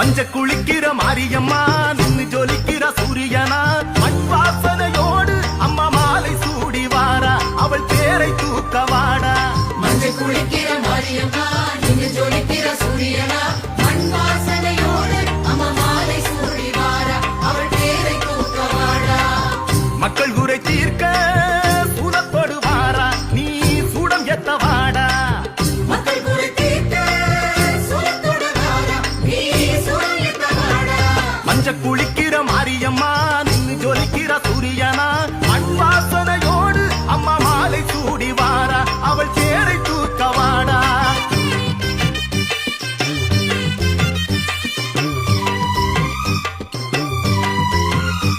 மஞ்ச குளிக்கிற மாரியம்மா நின்னு ஜொலிக்கிற சூரியனா? மண் வாசனையோடு அம்மா மாலை சூடி வாரா அவள் பேரை தூக்க வாடா மஞ்சள் குளிக்கிற மாரியம்மா நின்று ஜொலிக்கிற சூரியனா? மண் வாசனையோடு அம்மா மாலை சூடி வாரா அவள் பேரை தூக்க வாடா மக்கள் குறை தீர்க்க சூடத்தோடு வாரா நீ சூடம் எத்த மஞ்ச குளிக்கிற மாரியம்மா நின்னு ஜொலிக்கிற சூரியனா.